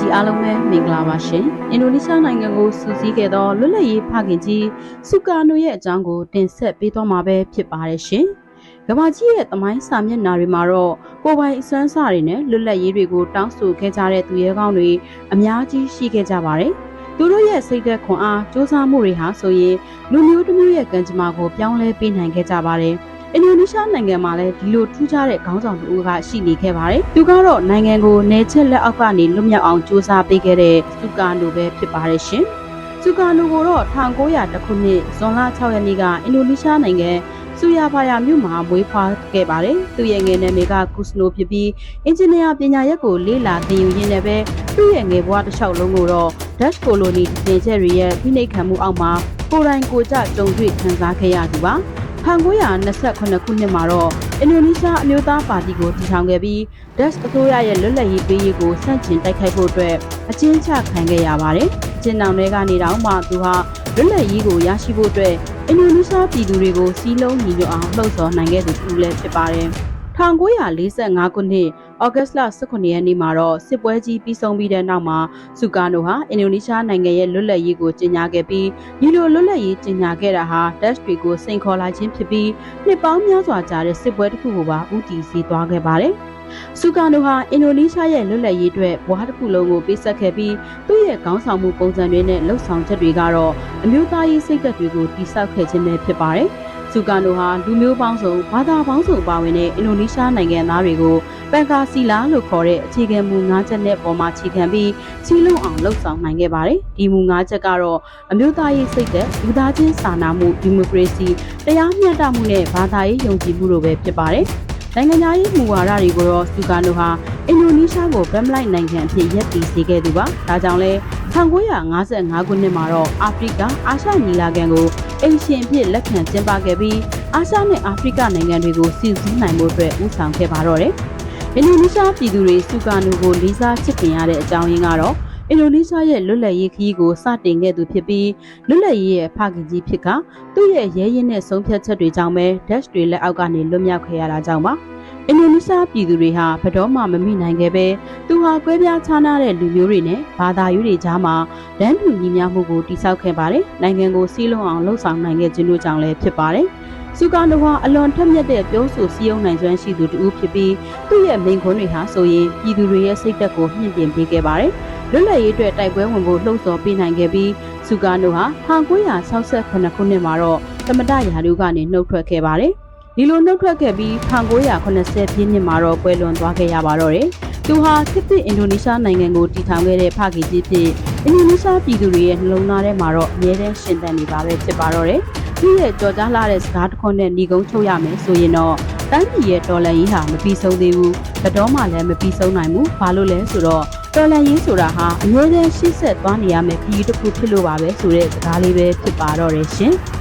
ကြီးအားလုံးပဲမင်္ဂလာပါရှင်။အင်ဒိုနီးရှားနိုင်ငံကိုစူးစီးခဲ့သောလွတ်လပ်ရေးဖခင်ကြီးဆူကာနိုရဲ့အကြောင်းကိုတင်ဆက်ပေးသွားမှာပဲဖြစ်ပါတယ်ရှင်။ကမ္ဘာကြီးရဲ့သမိုင်းစာမျက်နှာတွေမှာတော့ကိုယ်ပိုင်အစွမ်းစာတွေနဲ့လွတ်လပ်ရေးတွေကိုတောင်းဆိုခဲ့ကြတဲ့သူရဲကောင်းတွေအများကြီးရှိခဲ့ကြပါတယ်။သူတို့ရဲ့စိတ်သက်ခွန်အားစ조사မှုတွေဟာဆိုရင်လူမျိုးတစ်မျိုးရဲ့ကံကြမ္မာကိုပြောင်းလဲပေးနိုင်ခဲ့ကြပါတယ်။ အင်ဒိုနီးရှားနိုင်ငံမှာလည်းဒီလိုထူးခြားတဲ့ခေါင်းဆောင်တူကရှိနေခဲ့ပါတယ်။သူကတော့နိုင်ငံကိုနေချက်လက်အောက်ကနေလွတ်မြောက်အောင်စူးစမ်းပေးခဲ့တဲ့စူကာနိုပဲဖြစ်ပါတယ်ရှင်။စူကာနိုကိုတော့1900ခုနှစ်ဇွန်လ6ရက်နေ့ကအင်ဒိုနီးရှားနိုင်ငံဆူယာဘာယာမြို့မှာမွေးဖွားခဲ့ပါတယ်။သူ့ရဲ့ငယ်နာမည်ကကုစနိုဖြစ်ပြီးအင်ဂျင်နီယာပညာရပ်ကိုလေ့လာသင်ယူရင်းနဲ့ပဲသူ့ရဲ့ငယ်ဘဝတစ်လျှောက်လုံးကိုတော့ Dutch Colony တင်ချက်တွေရဲ့ဖိနှိပ်ခံမှုအောက်မှာကိုယ်တိုင်ကိုယ်ကျကြုံတွေ့ခံစားခဲ့ရသူပါ။ 1928ခုနှစ်မှာတော့အင်ဒိုနီးရှားအမျိုးသားပါတီကိုတည်ထောင်ခဲ့ပြီးဒက်စ်အစိုးရရဲ့လွတ်လပ်ရေးပေးရေးကိုဆန့်ကျင်တိုက်ခိုက်ဖို့အတွက်အကျဉ်းချခံခဲ့ရပါတယ်။ကျင်းတောင်တွေကနေတောင်မှသူဟာလွတ်လပ်ရေးကိုရရှိဖို့အတွက်အင်ဒိုနီးရှားပြည်သူတွေကိုစီးလုံးညီညွတ်အောင်လှုံ့ဆော်နိုင်ခဲ့သူတူလည်းဖြစ်ပါတယ်။1945ခုနှစ် ဩဂတ်လ18ရက်နေ့မှာတော့စစ်ပွဲကြီးပြီးဆုံးပြီးတဲ့နောက်မှာဆူကာနိုဟာအင်ဒိုနီးရှားနိုင်ငံရဲ့လွတ်လပ်ရေးကိုကြေညာခဲ့ပြီးဒီလိုလွတ်လပ်ရေးကြေညာခဲ့တာဟာဒက်စ်တွေကိုစိန်ခေါ်လာခြင်းဖြစ်ပြီးနှစ်ပေါင်းများစွာကြာတဲ့စစ်ပွဲတစ်ခုကိုပါဦးတည်စေသွားခဲ့ပါတယ်။ဆူကာနိုဟာအင်ဒိုနီးရှားရဲ့လွတ်လပ်ရေးအတွက်ဘွားတစ်ခုလုံးကိုပေးဆက်ခဲ့ပြီးသူ့ရဲ့ခေါင်းဆောင်မှုပုံစံတွေနဲ့လှုပ်ဆောင်ချက်တွေကတော့အမျိုးသားရေးစိတ်ဓာတ်တွေကိုတိစောက်ခဲ့ခြင်းပဲဖြစ်ပါတယ်။ ဆူကာနိုဟာလူမျိုးပေါင်းစုံဘာသာပေါင်းစုံပါဝင်တဲ့အင်ဒိုနီးရှားနိုင်ငံသားတွေကိုပန်ကာစီလာလို့ခေါ်တဲ့အခြေခံမူ၅ချက်နဲ့ပေါ်မှာခြေခံပြီးစီးလုံးအောင်လှုပ်ဆောင်နိုင်ခဲ့ပါတယ်။ဒီမူ၅ချက်ကတော့အမျိုးသားရေးစိတ်သက်လူသားချင်းစာနာမှုဒီမိုကရေစီတရားမျှတမှုနဲ့ဘာသာရေးယုံကြည်မှုတို့ပဲဖြစ်ပါတယ်။နိုင်ငံသားရေးမူဝါဒတွေကိုတော့ဆူကာနိုဟာအင်ဒိုနီးရှားကိုဗမ်လိုက်နိုင်ငံအဖြစ်ရပ်တည်စေခဲ့သူပါ။ဒါကြောင့်လဲ 1955ခုနှစ်မှာတော့အာဖရိကအာရှညီလာခံကိုအိမ်ရှင်ဖြစ်လက်ခံကျင်းပခဲ့ပြီးအာရှနဲ့အာဖရိကနိုင်ငံတွေကိုစီစဉ်နိုင်ဖို့အတွက်ဦးဆောင်ခဲ့ပါတော့တယ်။အင်ဒိုနီးရှားပြည်သူတွေစုကာနိုကိုလေးစားချစ်ခင်ရတဲ့အကြောင်းရင်းကတော့အင်ဒိုနီးရှားရဲ့လွတ်လပ်ရေးခရီးကိုစတင်ခဲ့သူဖြစ်ပြီးလွတ်လပ်ရေးရဲ့ဖခင်ကြီးဖြစ်ကသူ့ရဲ့ရဲရင်တဲ့ဆုံးဖြတ်ချက်တွေကြောင့်ပဲ Dash တွေလက်အောက်ကနေလွတ်မြောက်ခဲ့ရတာကြောင့်ပါ။ အင်ဒိုနီးရှားပြည်သူတွေဟာဘတော်မှမမိနိုင်ခဲ့ပဲသူဟာကွဲပြားခြားနားတဲ့လူမျိုးတွေနဲ့ဘာသာရေးတွေကြားမှာလမ်းတူညီမျှမှုကိုတိစောက်ခဲ့ပါတယ်။နိုင်ငံကိုစီးလုံးအောင်လှုပ်ဆောင်နိုင်ခဲ့ခြင်းတို့ကြောင့်လည်းဖြစ်ပါတယ်။စူကာနိုဟာအလွန်ထက်မြက်တဲ့ပြောဆိုစည်းရုံးနိုင်စွမ်းရှိသူတူဖြစ်ပြီးသူ့ရဲ့မိန့်ခွန်းတွေဟာဆိုရင်ပြည်သူတွေရဲ့စိတ်သက်ကိုမြင့်တင်ပေးခဲ့ပါတယ်။လွတ်လပ်ရေးအတွက်တိုက်ပွဲဝင်ဖို့လှုံ့ဆော်ပေးနိုင်ခဲ့ပြီးစူကာနိုဟာ1968ခုနှစ်မှာတော့သမတရာထူးကနေနှုတ်ထွက်ခဲ့ပါတယ်။ ဒီလိုနှုတ်ထွက်ခဲ့ပြီး1980ပြည့်နှစ်မှာတော့ပွဲလွန်သွားခဲ့ရပါတော့တယ်။သူဟာခေတ်သစ်အင်ဒိုနီးရှားနိုင်ငံကိုတည်ထောင်ခဲ့တဲ့ဖခင်ကြီးဖြစ်အင်ဒိုနီးရှားပြည်သူတွေရဲ့နှလုံးသားထဲမှာတော့အမြဲတမ်းရှင်သန်နေပါပဲဖြစ်ပါတော့တယ်။သူ့ရဲ့ကြော်ကြားလာတဲ့စကားတစ်ခွန်းနဲ့ညီကုန်းချုပ်ရမယ်ဆိုရင်တော့တိုင်းပြည်ရဲ့တော်လှန်ရေးဟာမပြီးဆုံးသေးဘူး။ဘတော်မှလည်းမပြီးဆုံးနိုင်ဘူး။ဘာလို့လဲဆိုတော့တော်လှန်ရေးဆိုတာဟာအမြဲတမ်းရှေ့ဆက်သွားနေရမယ်ခရီးတစ်ခုဖြစ်လို့ပါပဲဆိုတဲ့စကားလေးပဲဖြစ်ပါတော့တယ်ရှင်။